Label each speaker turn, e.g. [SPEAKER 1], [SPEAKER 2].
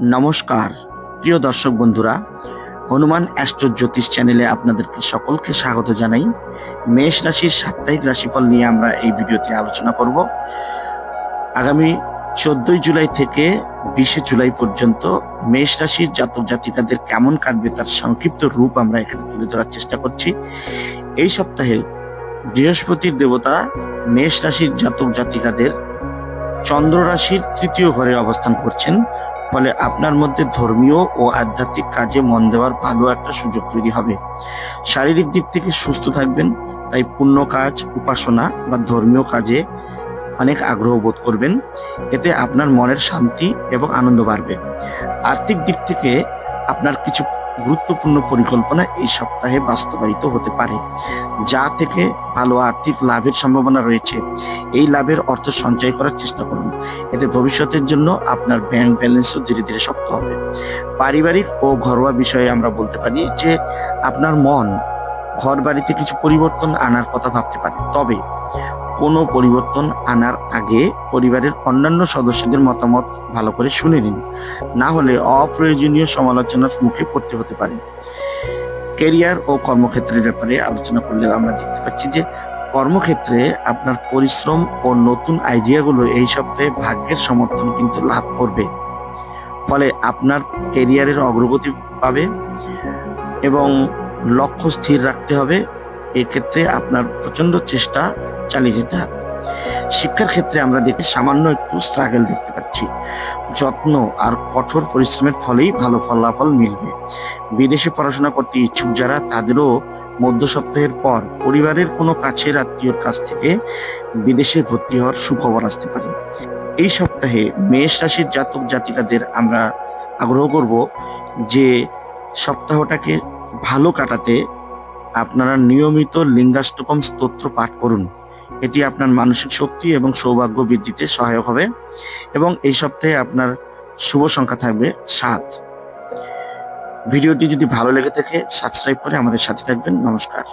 [SPEAKER 1] নমস্কার, প্রিয় দর্শক বন্ধুরা, হনুমান অ্যাস্ট্রো জ্যোতিষ চ্যানেলে আপনাদেরকে সকলকে স্বাগত জানাই। মেষ রাশির সাপ্তাহিক রাশিফল নিয়ে আমরা এই ভিডিওতে আলোচনা করব। আগামী চোদ্দই জুলাই থেকে বিশে জুলাই পর্যন্ত মেষ রাশির জাতক জাতিকাদের কেমন কাটবে তার সংক্ষিপ্ত রূপ আমরা এখানে তুলে ধরার চেষ্টা করছি। এই সপ্তাহে বৃহস্পতির দেবতা মেষ রাশির জাতক জাতিকাদের চন্দ্র রাশির তৃতীয় ঘরে অবস্থান করছেন। ফলে আপনার মধ্যে ধর্মীয় ও আধ্যাত্মিক কাজে মন দেওয়ার ভালো একটা সুযোগ তৈরি হবে। শারীরিক দিক থেকে সুস্থ থাকবেন, তাই পুণ্য কাজ, উপাসনা বা ধর্মীয় কাজে অনেক আগ্রহ বোধ করবেন। এতে আপনার মনের শান্তি এবং আনন্দ বাড়বে। আর্থিক দিক থেকে আপনার কিছু গুরুত্বপূর্ণ পরিকল্পনা এই সপ্তাহে বাস্তবায়িত হতে পারে, যা থেকে ভালো আর্থিক লাভের সম্ভাবনা রয়েছে। এই লাভের অর্থ সঞ্চয় করার চেষ্টা করুন। এতে ভবিষ্যতের জন্য আপনার ব্যাংক ব্যালেন্সও ধীরে ধীরে শক্ত হবে। পারিবারিক ও ঘরোয়া বিষয়ে আমরা বলতে পারি যে, আপনার মন ঘর বাড়িতে কিছু পরিবর্তন আনার কথা ভাবতে পারে। তবে কোনো পরিবর্তন আনার আগে পরিবারের অন্যান্য সদস্যদের মতামত ভালো করে শুনে নিন। না হলে অপ্রয়োজনীয় সমালোচনার মুখে পড়তে হতে পারে। কেরিয়ার ও কর্মক্ষেত্রের ব্যাপারে আলোচনা করলে আমরা দেখতে পাচ্ছি যে কর্মক্ষেত্রে আপনার পরিশ্রম ও নতুন আইডিয়াগুলো এই সপ্তাহে ভাগ্যের সমর্থন কিন্তু লাভ করবে। ফলে আপনার কেরিয়ারের অগ্রগতি পাবে এবং লক্ষ্য স্থির রাখতে হবে। এক্ষেত্রে আপনার প্রচণ্ড চেষ্টা চালিয়ে যেতে হবে। শিক্ষার ক্ষেত্রে আমরা দেখি সামান্য একটু স্ট্রাগল দেখতে পাচ্ছি। যত্ন আর কঠোর পরিশ্রমের ফলেই ভালো ফলাফল মিলবে। বিদেশে পড়াশোনা করতে ইচ্ছুক যারা, তাদেরও মধ্য সপ্তাহের পর পরিবারের কোনো কাছের আত্মীয়র কাছ থেকে বিদেশে ভর্তি হওয়ার সুখবর আসতে পারে। এই সপ্তাহে মেষ রাশির জাতক জাতিকাদের আমরা আগ্রহ করব যে সপ্তাহটাকে ভালো কাটাতে আপনারা নিয়মিত লিঙ্গাষ্টকম স্তোত্র পাঠ করুন। এটি আপনার মানসিক শক্তি এবং সৌভাগ্য বৃদ্ধিতে সহায়ক হবে। এবং এই সপ্তাহে আপনার শুভ সংখ্যা থাকবে সাত। ভিডিওটি যদি ভালো লেগে থাকে, সাবস্ক্রাইব করে আমাদের সাথে থাকবেন। নমস্কার।